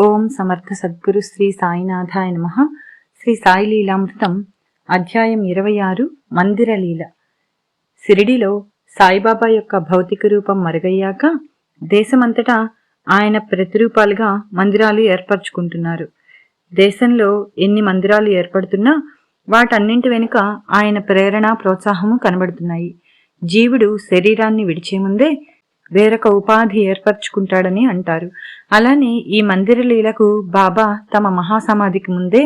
ఓం సమర్థ సద్గురు శ్రీ సాయినాథాయ నమ. శ్రీ సాయి లీలామృతం అధ్యాయం ఇరవై ఆరు మందిర లీల. సిరిడిలో సాయిబాబా యొక్క భౌతిక రూపం మరుగయ్యాక దేశమంతటా ఆయన ప్రతిరూపాలుగా మందిరాలు ఏర్పరచుకుంటున్నారు. దేశంలో ఎన్ని మందిరాలు ఏర్పడుతున్నా వాటన్నింటి వెనుక ఆయన ప్రేరణ ప్రోత్సాహము కనబడుతున్నాయి. జీవుడు శరీరాన్ని విడిచే ముందే వేరొక ఉపాధి ఏర్పరచుకుంటాడని అంటారు. అలానే ఈ మందిర లీలకు బాబా తమ మహాసమాధికి ముందే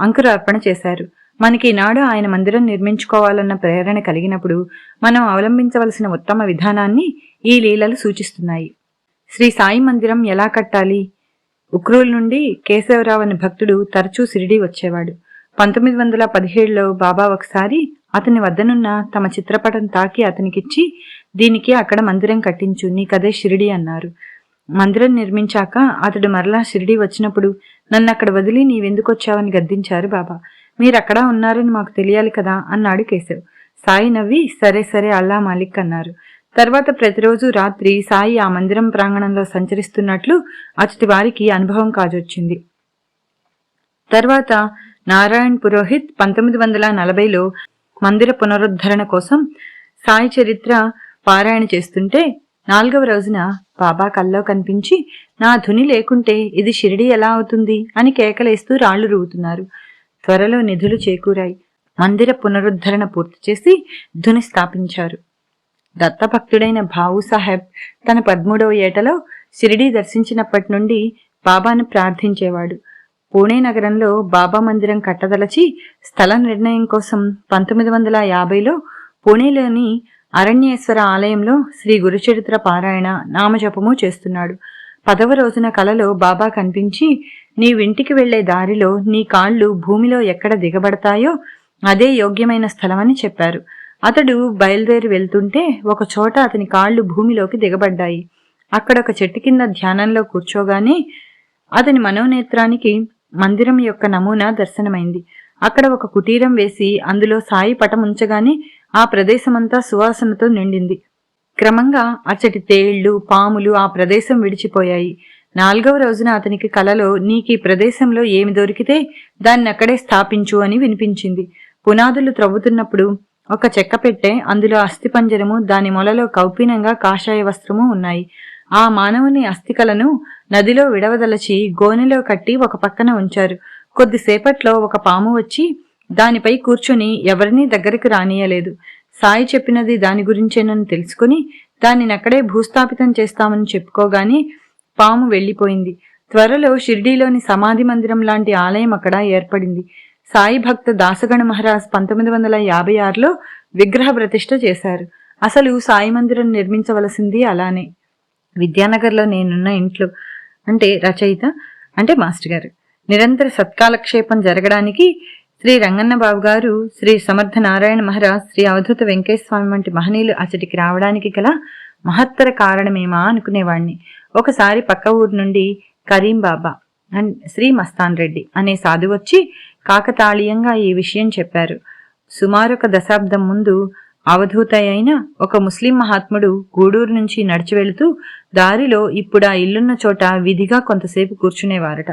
అంకురార్పణ చేశారు. మనకి ఈనాడు ఆయన మందిరం నిర్మించుకోవాలన్న ప్రేరణ కలిగినప్పుడు మనం అవలంబించవలసిన ఉత్తమ విధానాన్ని ఈ లీలలు సూచిస్తున్నాయి. శ్రీ సాయి మందిరం ఎలా కట్టాలి? ఉక్రూల్ నుండి కేశవరావు అనే భక్తుడు తరచూ సిరిడి వచ్చేవాడు. పంతొమ్మిది వందల పదిహేడులో బాబా ఒకసారి అతని వద్దనున్న తమ చిత్రపటం తాకి అతనికిచ్చి దీనికి అక్కడ మందిరం కట్టించు నీ కదే షిరిడి అన్నారు. మందిరం నిర్మించాక అతడు మరలా షిరిడి వచ్చినప్పుడు నన్ను అక్కడ వదిలి నీవెందుకొచ్చావని గద్దించారు బాబా. మీరు అక్కడ ఉన్నారని మాకు తెలియాలి కదా అన్నాడు కేశవ్. సాయి నవ్వి సరే సరే అల్లా మాలిక్ అన్నారు. తర్వాత ప్రతిరోజు రాత్రి సాయి ఆ మందిరం ప్రాంగణంలో సంచరిస్తున్నట్లు అతడి వారికి అనుభవం కాజొచ్చింది. తర్వాత నారాయణ్ పురోహిత్ పంతొమ్మిది వందల నలభైలో మందిర పునరుద్ధరణ కోసం సాయి చరిత్ర పారాయణ చేస్తుంటే నాలుగవ రోజున బాబా కల్లో కనిపించి నా ధుని లేకుంటే ఇది షిరిడి ఎలా అవుతుంది? అని కేకలేస్తూ రాళ్ళు రువుతున్నారు త్వరలో నిధులు చేకూరాయి. మందిర పునరుద్ధరణ పూర్తి చేసి ధుని స్థాపించారు. దత్తభక్తుడైన భావు సాహెబ్ తన పదమూడవ ఏటలో షిరిడి దర్శించినప్పటి నుండి బాబాను ప్రార్థించేవాడు. పూణే నగరంలో బాబా మందిరం కట్టదలచి స్థల నిర్ణయం కోసం పంతొమ్మిది వందల యాభైలో పూణేలోని అరణ్యేశ్వర ఆలయంలో శ్రీ గురుచరిత్ర పారాయణ నామజపము చేస్తున్నాడు. పదవ రోజున కలలో బాబా కనిపించి నీ వింటికి వెళ్ళే దారిలో నీ కాళ్ళు భూమిలో ఎక్కడ దిగబడతాయో అదే యోగ్యమైన స్థలమని చెప్పారు. అతడు బయలుదేరి వెళ్తుంటే ఒక చోట అతని కాళ్ళు భూమిలోకి దిగబడ్డాయి. అక్కడ ఒక చెట్టు కింద ధ్యానంలో కూర్చోగానే అతని మనోనేత్రానికి మందిరం యొక్క నమూనా దర్శనమైంది. అక్కడ ఒక కుటీరం వేసి అందులో సాయి పటం ఉంచగానే ఆ ప్రదేశమంతా సువాసనతో నిండింది. క్రమంగా అచ్చటి తేళ్ళు పాములు ఆ ప్రదేశం విడిచిపోయాయి. నాలుగవ రోజున అతనికి కలలో నీకు ఈ ప్రదేశంలో ఏమి దొరికితే దాన్ని అక్కడే స్థాపించు అని వినిపించింది. పునాదులు త్రవ్వుతున్నప్పుడు ఒక చెక్క పెట్టే అందులో అస్థిపంజరము దాని మొలలో కౌపీనంగా కాషాయ వస్త్రము ఉన్నాయి. ఆ మానవుని అస్థికలను నదిలో విడవదలచి గోనెలో కట్టి ఒక పక్కన ఉంచారు. కొద్దిసేపట్లో ఒక పాము వచ్చి దానిపై కూర్చొని ఎవరినీ దగ్గరికి రానియలేదు సాయి చెప్పినది దాని గురించేనని తెలుసుకుని దానిని అక్కడే భూస్థాపితం చేస్తామని చెప్పుకోగాని పాము వెళ్ళిపోయింది త్వరలో షిర్డీలోని సమాధి మందిరం లాంటి ఆలయం అక్కడ ఏర్పడింది. సాయి భక్త దాసగణ మహారాజ్ పంతొమ్మిది వందల యాభై ఆరులో విగ్రహ ప్రతిష్ఠ చేశారు. అసలు సాయి మందిరం నిర్మించవలసింది అలానే. విద్యానగర్లో నేనున్న ఇంట్లో. అంటే రచయిత అంటే మాస్టర్ గారు. నిరంతర సత్కాలక్షేపం జరగడానికి శ్రీ రంగన్న బాబు గారు శ్రీ సమర్థ నారాయణ మహారాజ్ శ్రీ అవధూత వెంకటస్వామి వంటి మహనీయులు అచటికి రావడానికి గల మహత్తర కారణమేమా అనుకునేవాణ్ణి. ఒకసారి పక్క ఊరు నుండి కరీం బాబా అండ్ శ్రీ మస్తాన్ రెడ్డి అనే సాధు వచ్చి కాకతాళీయంగా ఈ విషయం చెప్పారు. సుమారు ఒక దశాబ్దం ముందు అవధూత అయిన ఒక ముస్లిం మహాత్ముడు గూడూరు నుంచి నడిచి వెళుతూ దారిలో ఇప్పుడు ఆ ఇల్లున్న చోట విధిగా కొంతసేపు కూర్చునేవారట.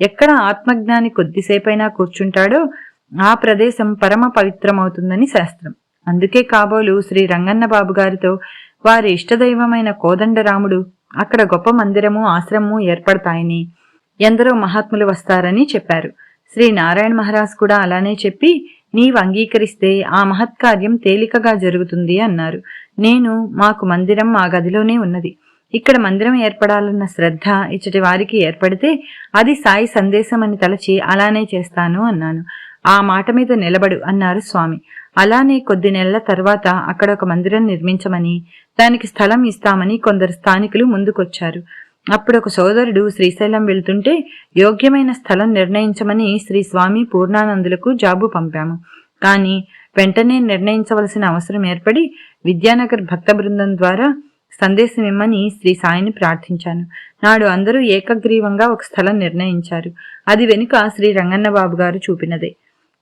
ఎక్కడ ఆత్మజ్ఞాని కొద్దిసేపైనా కూర్చుంటాడో ఆ ప్రదేశం పరమ పవిత్రమవుతుందని శాస్త్రం. అందుకే కాబోలు శ్రీ రంగన్న బాబు గారితో వారి ఇష్టదైవమైన కోదండరాముడు అక్కడ గొప్ప మందిరము ఆశ్రమము ఏర్పడతాయని ఎందరో మహాత్ములు వస్తారని చెప్పారు. శ్రీ నారాయణ మహారాజ్ కూడా అలానే చెప్పి నీవు అంగీకరిస్తే ఆ మహత్కార్యం తేలికగా జరుగుతుంది అన్నారు. నేను మాకు మందిరం మా గదిలోనే ఉన్నది. ఇక్కడ మందిరం ఏర్పడాలన్న శ్రద్ధ ఇచ్చటి వారికి ఏర్పడితే అది సాయి సందేశం అని తలచి అలానే చేస్తాను అన్నాను. ఆ మాట మీద నిలబడు అన్నారు స్వామి. అలానే కొద్ది నెలల తర్వాత అక్కడ ఒక మందిరం నిర్మించమని దానికి స్థలం ఇస్తామని కొందరు స్థానికులు ముందుకొచ్చారు. అప్పుడు ఒక సోదరుడు శ్రీశైలం వెళ్తుంటే యోగ్యమైన స్థలం నిర్ణయించమని శ్రీ స్వామి పూర్ణానందులకు జాబు పంపాము. కానీ వెంటనే నిర్ణయించవలసిన అవసరం ఏర్పడి విద్యానగర్ భక్త బృందం ద్వారా సందేశం ఇమ్మని శ్రీ సాయిని ప్రార్థించాను. నాడు అందరూ ఏకగ్రీవంగా ఒక స్థలం నిర్ణయించారు. అది వెనుక శ్రీ రంగన్న బాబు గారు చూపినదే.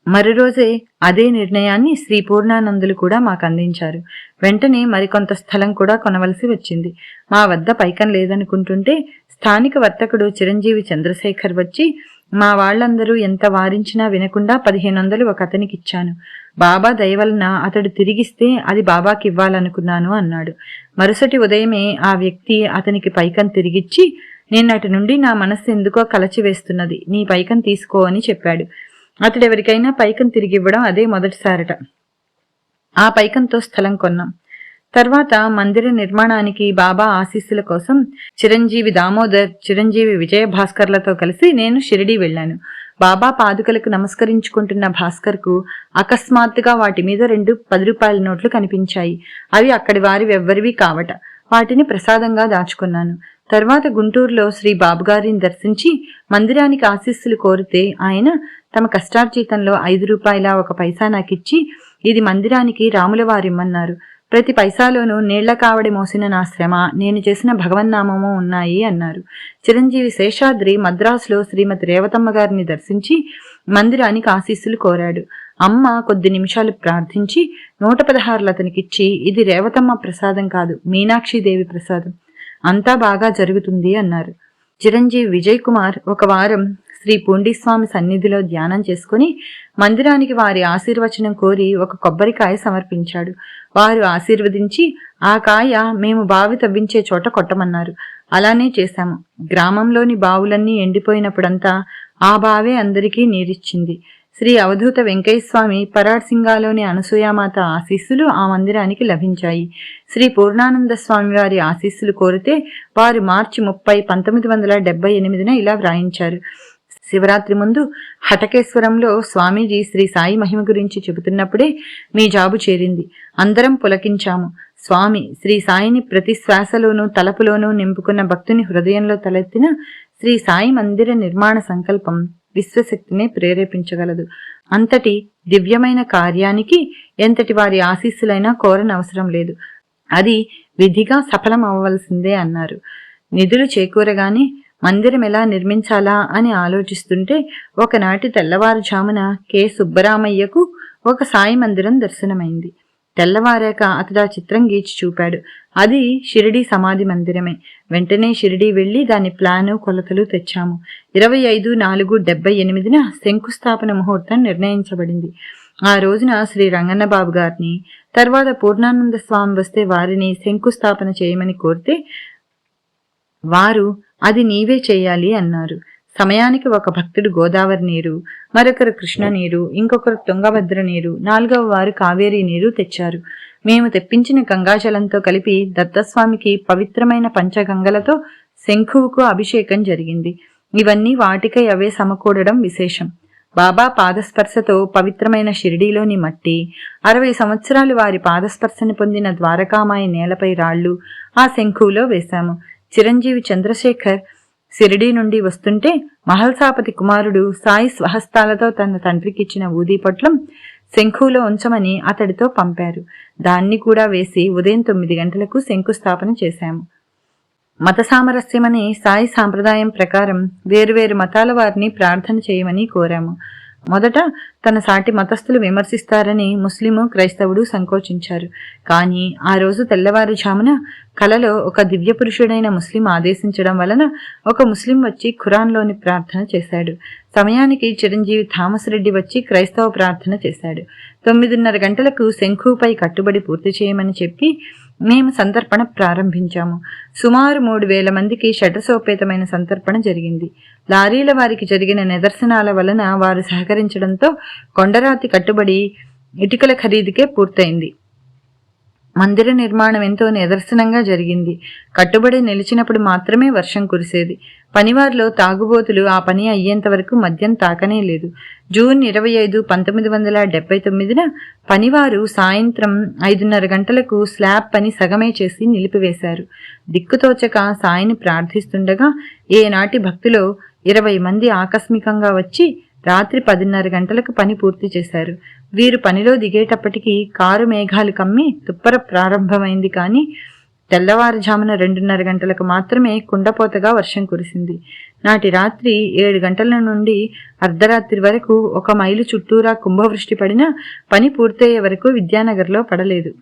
మరో రోజే అదే నిర్ణయాన్ని శ్రీ పూర్ణానందులు కూడా మాకు అందించారు వెంటనే మరికొంత స్థలం కూడా కొనవలసి వచ్చింది. మా వద్ద పైకం లేదనుకుంటుంటే స్థానిక వర్తకుడు చిరంజీవి చంద్రశేఖర్ వచ్చి మా వాళ్ళందరూ ఎంత వారించినా వినకుండా పదిహేను వందలు ఒక అతనికి ఇచ్చాను బాబా దయవలన అతడు తిరిగిస్తే అది బాబాకి ఇవ్వాలనుకున్నాను అన్నాడు. మరుసటి ఉదయమే ఆ వ్యక్తి అతనికి పైకం తిరిగిచ్చి నిన్నటి నుండి నా మనస్సు ఎందుకో కలచివేస్తున్నది. నీ పైకం తీసుకో అని చెప్పాడు. అతడు ఎవరికైనా పైకం తిరిగి ఇవ్వడం అదే మొదటిసారట. ఆ పైకంతో స్థలం కొన్నాం. తర్వాత మందిర నిర్మాణానికి బాబా ఆశీస్సుల కోసం చిరంజీవి దామోదర్ చిరంజీవి విజయ భాస్కర్లతో కలిసి నేను షిరిడీ వెళ్ళాను. బాబా పాదుకలకు నమస్కరించుకుంటున్న భాస్కర్కు అకస్మాత్తుగా వాటి మీద రెండు పది రూపాయల నోట్లు కనిపించాయి. అవి అక్కడి వారి ఎవ్వరివి కావట. వాటిని ప్రసాదంగా దాచుకున్నాను. తర్వాత గుంటూరులో శ్రీ బాబుగారిని దర్శించి మందిరానికి ఆశీస్సులు కోరితే ఆయన తమ కష్టార్జితంలో ఐదు రూపాయల ఒక పైసా నాకిచ్చి ఇది మందిరానికి రాముల వారిమ్మన్నారు ప్రతి పైసాలోనూ నీళ్ళ కావడి మోసిన నా శ్రమ నేను చేసిన భగవన్నామము ఉన్నాయి అన్నారు. చిరంజీవి శేషాద్రి మద్రాసులో శ్రీమతి రేవతమ్మ గారిని దర్శించి మందిరానికి ఆశీస్సులు కోరాడు. అమ్మ కొద్ది నిమిషాలు ప్రార్థించి నూట పదహారులు అతనికిచ్చి ఇది రేవతమ్మ ప్రసాదం కాదు మీనాక్షిదేవి ప్రసాదం. అంతా బాగా జరుగుతుంది అన్నారు. చిరంజీవి విజయ్ కుమార్ ఒక వారం శ్రీ పూండిస్వామి సన్నిధిలో ధ్యానం చేసుకుని మందిరానికి వారి ఆశీర్వచనం కోరి ఒక కొబ్బరికాయ సమర్పించాడు. వారు ఆశీర్వదించి ఆ కాయ మేము బావి తవ్వించే చోట కొట్టమన్నారు. అలానే చేశాము. గ్రామంలోని బావులన్నీ ఎండిపోయినప్పుడంతా ఆ బావే అందరికీ నీరిచ్చింది. శ్రీ అవధూత వెంకయ్యస్వామి పరాడ్ సింగాలోని అనసూయామాత ఆశీస్సులు ఆ మందిరానికి లభించాయి. శ్రీ పూర్ణానంద స్వామి వారి ఆశీస్సులు కోరితే వారు మార్చి ముప్పై పంతొమ్మిది వందల డెబ్బై ఎనిమిదిన ఇలా వ్రాయించారు. శివరాత్రి ముందు హటకేశ్వరంలో స్వామీజీ శ్రీ సాయి మహిమ గురించి చెబుతున్నప్పుడే మీ జాబు చేరింది. అందరం పులకించాము. స్వామి శ్రీ సాయిని ప్రతి శ్వాసలోనూ తలపులోనూ నింపుకున్న భక్తుని హృదయంలో తలెత్తిన శ్రీ సాయి మందిర నిర్మాణ సంకల్పం. విశ్వశక్తిని ప్రేరేపించగలదు. అంతటి దివ్యమైన కార్యానికి ఎంతటి వారి ఆశీస్సులైనా కోరనవసరం లేదు. అది విధిగా సఫలం అవ్వవలసిందే అన్నారు. నిధులు చేకూరగానే మందిరం ఎలా నిర్మించాలా అని ఆలోచిస్తుంటే ఒకనాటి తెల్లవారుజామున కె. సుబ్బరామయ్యకు ఒక సాయి మందిరం దర్శనమైంది. తెల్లవారాక అతడు ఆ చిత్రం గీచి చూపాడు. అది షిరిడి సమాధి మందిరమే. వెంటనే షిరిడి వెళ్ళి దాని ప్లాను కొలతలు తెచ్చాము. ఇరవై ఐదు నాలుగు డెబ్బై ఎనిమిదిన శంకుస్థాపన ముహూర్తం నిర్ణయించబడింది. ఆ రోజున శ్రీ రంగన్నబాబు గారిని తర్వాత పూర్ణానంద స్వామి వస్తే వారిని శంకుస్థాపన చేయమని కోరితే వారు అది నీవే చేయాలి అన్నారు. సమయానికి ఒక భక్తుడు గోదావరి నీరు మరొకరు కృష్ణ నీరు ఇంకొకరు తుంగభద్ర నీరు నాలుగవ వారు కావేరీ నీరు తెచ్చారు. మేము తెప్పించిన గంగాజలంతో కలిపి దత్తస్వామికి పవిత్రమైన పంచగంగలతో శంఖువుకు అభిషేకం జరిగింది. ఇవన్నీ వాటికై అవే సమకూడడం విశేషం. బాబా పాదస్పర్శతో పవిత్రమైన షిరిడీలోని మట్టి అరవై సంవత్సరాలు వారి పాదస్పర్శను పొందిన ద్వారకామాయి నేలపై రాళ్ళు ఆ శంఖువులో వేశాము. చిరంజీవి చంద్రశేఖర్ సిరిడి నుండి వస్తుంటే మహల్సాపతి కుమారుడు సాయి స్వహస్తాలతో తన తండ్రికిచ్చిన ఊదీపట్లం శంఖులో ఉంచమని అతడితో పంపారు. దాన్ని కూడా వేసి ఉదయం తొమ్మిది గంటలకు శంకుస్థాపన చేశాము. మత సామరస్యమని సాయి సాంప్రదాయం ప్రకారం వేరువేరు మతాల వారిని ప్రార్థన చేయమని కోరాము. మొదట తన సాటి మతస్థులు విమర్శిస్తారని ముస్లిము క్రైస్తవుడు సంకోచించారు. కానీ ఆ రోజు తెల్లవారుజామున కలలో ఒక దివ్య పురుషుడైన ముస్లిం ఆదేశించడం వలన ఒక ముస్లిం వచ్చి ఖురాన్లోని ప్రార్థన చేశాడు. సమయానికి చిరంజీవి థామస్ రెడ్డి వచ్చి క్రైస్తవ ప్రార్థన చేశాడు. తొమ్మిదిన్నర గంటలకు శంఖుపై కట్టుబడి పూర్తి చేయమని చెప్పి మేము సంతర్పణ ప్రారంభించాము. సుమారు మూడు వేల మందికి షటసోపేతమైన సంతర్పణ జరిగింది. లారీల వారికి జరిగిన నిదర్శనాల వలన వారు సహకరించడంతో కొండరాతి కట్టుబడి ఇటుకల ఖరీదుకే పూర్తయింది. మందిర నిర్మాణం ఎంతో నిదర్శనంగా జరిగింది. కట్టుబడి నిలిచినప్పుడు మాత్రమే వర్షం కురిసేది. పనివారిలో తాగుబోతులు ఆ పని అయ్యేంత వరకు మద్యం తాకనే లేదు. జూన్ ఇరవై ఐదు పంతొమ్మిది వందల డెబ్బై తొమ్మిదిన పనివారు సాయంత్రం ఐదున్నర గంటలకు స్లాబ్ పని సగమే చేసి నిలిపివేశారు. దిక్కుతోచక సాయిని ప్రార్థిస్తుండగా ఏనాటి భక్తులు ఇరవై మంది ఆకస్మికంగా వచ్చి రాత్రి పదిన్నర గంటలకు పని పూర్తి చేశారు. వీరు పనిలో దిగేటప్పటికీ కారు మేఘాలు కమ్మి తుప్పర ప్రారంభమైంది కానీ తెల్లవారుజామున రెండున్నర గంటలకు మాత్రమే కుండపోతగా వర్షం కురిసింది. నాటి రాత్రి ఏడు గంటల నుండి అర్ధరాత్రి వరకు ఒక మైలు చుట్టూరా కుంభవృష్టి పడినా పని పూర్తయ్యే వరకు విద్యానగర్లో పడలేదు.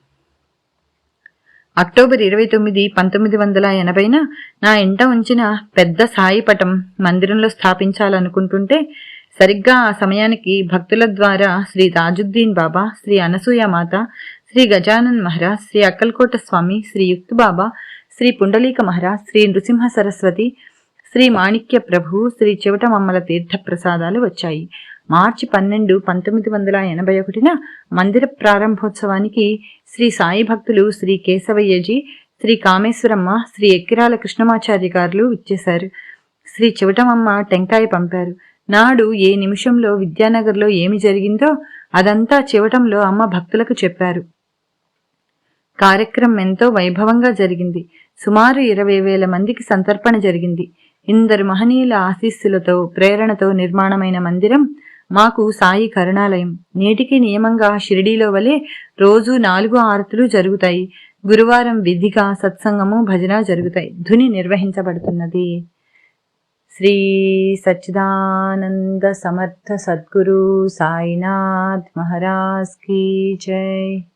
అక్టోబర్ ఇరవై తొమ్మిది పంతొమ్మిది వందల ఎనభైన నా ఇంట ఉంచిన పెద్ద సాయిపటం మందిరంలో స్థాపించాలనుకుంటుంటే సరిగ్గా ఆ సమయానికి భక్తుల ద్వారా శ్రీ తాజుద్దీన్ బాబా శ్రీ అనసూయ మాత శ్రీ గజానన్ మహారాజ్ శ్రీ అక్కల్కోట స్వామి శ్రీ యుక్త్ బాబా శ్రీ పుండలీక మహారాజ్ శ్రీ నృసింహ సరస్వతి శ్రీ మాణిక్య ప్రభు శ్రీ చివటమమ్మల తీర్థ ప్రసాదాలు వచ్చాయి. మార్చి పన్నెండు పంతొమ్మిది వందల ఎనభై ఒకటిన మందిర ప్రారంభోత్సవానికి శ్రీ సాయి భక్తులు శ్రీ కేశవయ్యజీ శ్రీ కామేశ్వరమ్మ శ్రీ ఎక్కిరాల కృష్ణమాచార్య గారులు ఇచ్చేశారు శ్రీ చివటమమ్మ టెంకాయ పంపారు. నాడు ఏ నిమిషంలో విద్యానగర్లో ఏమి జరిగిందో అదంతా చివటంలో అమ్మ భక్తులకు చెప్పారు. కార్యక్రమం ఎంతో వైభవంగా జరిగింది. సుమారు ఇరవై వేల మందికి సంతర్పణ జరిగింది. ఇందరు మహనీయుల ఆశీస్సులతో ప్రేరణతో నిర్మాణమైన మందిరం మాకు సాయి కరుణాలయం. నేటికి నియమంగా షిరిడీలో వలె రోజు నాలుగు ఆరతులు జరుగుతాయి. గురువారం విధిగా సత్సంగము భజన జరుగుతాయి. ధుని నిర్వహించబడుతున్నది. శ్రీ సచ్చిదానంద సమర్థ సద్గురు సాయినాథ్ మహారాజ్ కీ జై.